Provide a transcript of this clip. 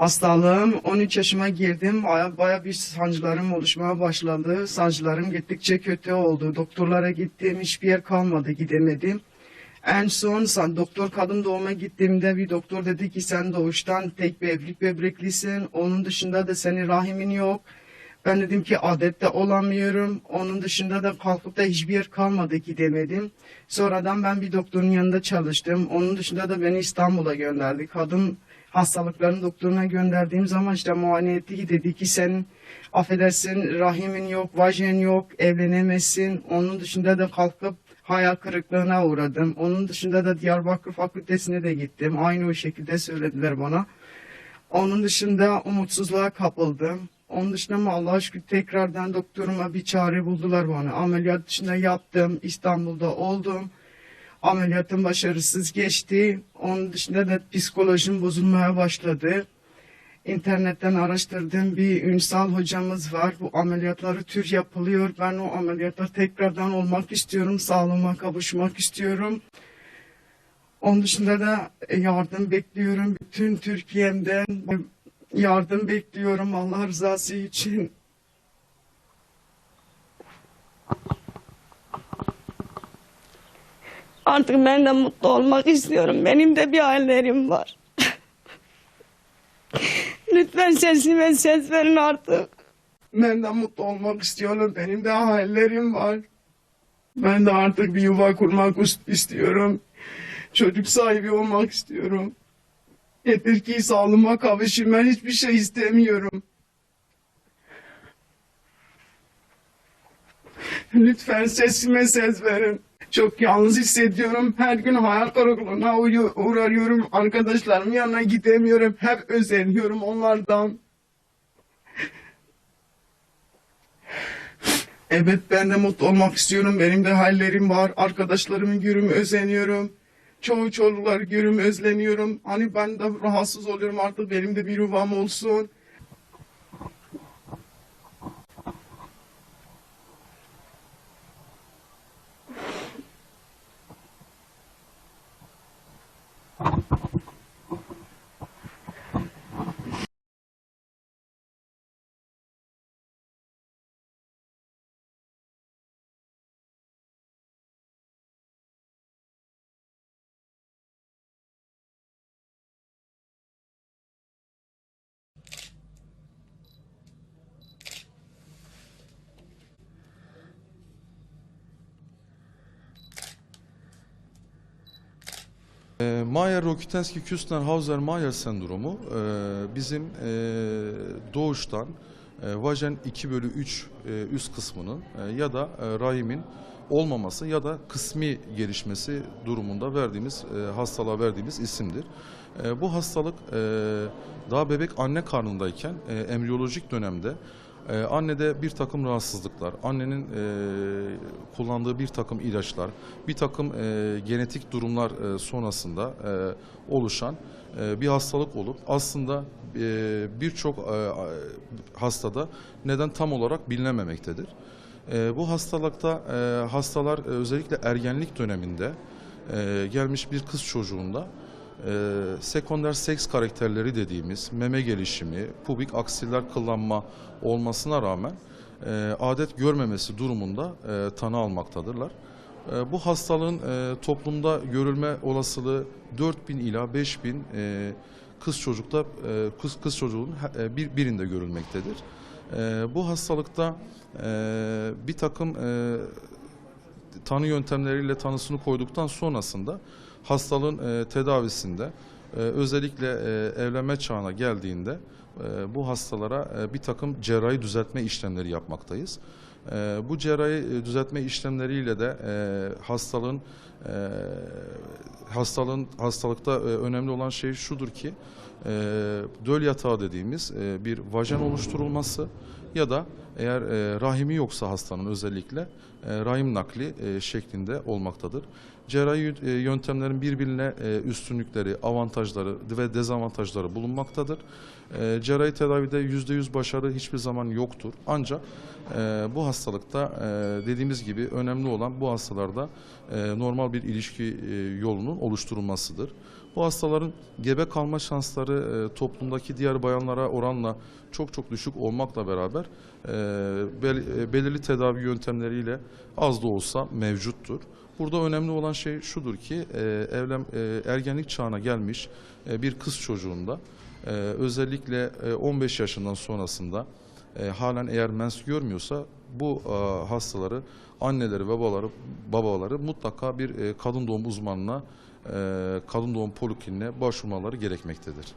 Hastalığım 13 yaşıma girdim. Baya, baya bir sancılarım oluşmaya başladı. Sancılarım gittikçe kötü oldu. Doktorlara gittim. Hiçbir yer kalmadı. Gidemedim. En son san- doktor kadın doğuma gittiğimde bir doktor dedi ki sen doğuştan tek bebek bebreklisin. Onun dışında da senin rahimin yok. Ben dedim ki adette olamıyorum. Onun dışında da kalkıp da hiçbir yer kalmadı gidemedim. Sonradan ben bir doktorun yanında çalıştım. Onun dışında da beni İstanbul'a gönderdi. Kadın hastalıkların doktoruna gönderdiğim zaman işte muayene etti dedi ki sen affedersin rahimin yok, vajen yok, evlenemezsin. Onun dışında da kalkıp hayal kırıklığına uğradım. Onun dışında da Diyarbakır Fakültesine de gittim. Aynı o şekilde söylediler bana. Onun dışında umutsuzluğa kapıldım. Onun dışında ama Allah'a şükür tekrardan doktoruma bir çare buldular bana. Ameliyat dışında yaptım. İstanbul'da oldum. Ameliyatım başarısız geçti. Onun dışında da psikolojim bozulmaya başladı. İnternetten araştırdım. Bir Ünsal hocamız var. Bu ameliyatları tür yapılıyor. Ben o ameliyatlar tekrardan olmak istiyorum. Sağlığıma kavuşmak istiyorum. Onun dışında da yardım bekliyorum. Bütün Türkiye'mden yardım bekliyorum Allah rızası için. Artık ben de mutlu olmak istiyorum. Benim de bir hayallerim var. Lütfen sesime ses verin artık. Ben de mutlu olmak istiyorum. Benim de hayallerim var. Ben de artık bir yuva kurmak ist- istiyorum. Çocuk sahibi olmak istiyorum. Yeter ki sağlığıma kavuşayım. Ben hiçbir şey istemiyorum. Lütfen sesime ses verin. Çok yalnız hissediyorum. Her gün hayal kırıklığına uğrıyorum. Arkadaşlarımın yanına gidemiyorum. Hep özeniyorum onlardan. Evet ben de mutlu olmak istiyorum. Benim de hallerim var. Arkadaşlarımı görüm özeniyorum. Çoğu çocuklar görüm özleniyorum. Hani ben de rahatsız oluyorum artık benim de bir yuvam olsun. E, Mayer-Rokitansky-Küstner-Hauser-Mayer sendromu e, bizim e, doğuştan e, vajen 2 bölü 3 e, üst kısmının ya da rahimin olmaması ya da kısmi gelişmesi durumunda verdiğimiz e, hastalığa verdiğimiz isimdir. Bu hastalık daha bebek anne karnındayken e, embriyolojik dönemde ee, annede bir takım rahatsızlıklar, annenin e, kullandığı bir takım ilaçlar, bir takım e, genetik durumlar e, sonrasında e, oluşan e, bir hastalık olup aslında e, birçok e, hastada neden tam olarak bilinememektedir. E, bu hastalıkta e, hastalar e, özellikle ergenlik döneminde e, gelmiş bir kız çocuğunda e, sekonder seks karakterleri dediğimiz meme gelişimi, pubik aksiller kıllanma olmasına rağmen e, adet görmemesi durumunda e, tanı almaktadırlar. E, bu hastalığın e, toplumda görülme olasılığı 4000 ila 5000 e, kız çocukta e, kız kız çocuğun e, bir birinde görülmektedir. E, bu hastalıkta e, bir takım e, tanı yöntemleriyle tanısını koyduktan sonrasında hastalığın e, tedavisinde e, özellikle e, evlenme çağına geldiğinde e, bu hastalara e, bir takım cerrahi düzeltme işlemleri yapmaktayız. E, bu cerrahi e, düzeltme işlemleriyle de e, hastalığın e, hastalığın hastalıkta e, önemli olan şey şudur ki e, döl yatağı dediğimiz e, bir vajen oluşturulması ya da eğer e, rahimi yoksa hastanın özellikle e, rahim nakli e, şeklinde olmaktadır. Cerrahi e, yöntemlerin birbirine e, üstünlükleri, avantajları ve dezavantajları bulunmaktadır. E, Cerrahi tedavide %100 başarı hiçbir zaman yoktur. Ancak bu hastalıkta dediğimiz gibi önemli olan bu hastalarda normal bir ilişki yolunun oluşturulmasıdır. Bu hastaların gebe kalma şansları e, toplumdaki diğer bayanlara oranla çok çok düşük olmakla beraber e, bel- e, belirli tedavi yöntemleriyle az da olsa mevcuttur. Burada önemli olan şey şudur ki e, evlen e, ergenlik çağına gelmiş e, bir kız çocuğunda e, özellikle e, 15 yaşından sonrasında e, halen eğer mens görmüyorsa bu e, hastaları anneleri babaları babaları mutlaka bir e, kadın doğum uzmanına e, kadın doğum polikliniğine başvurmaları gerekmektedir.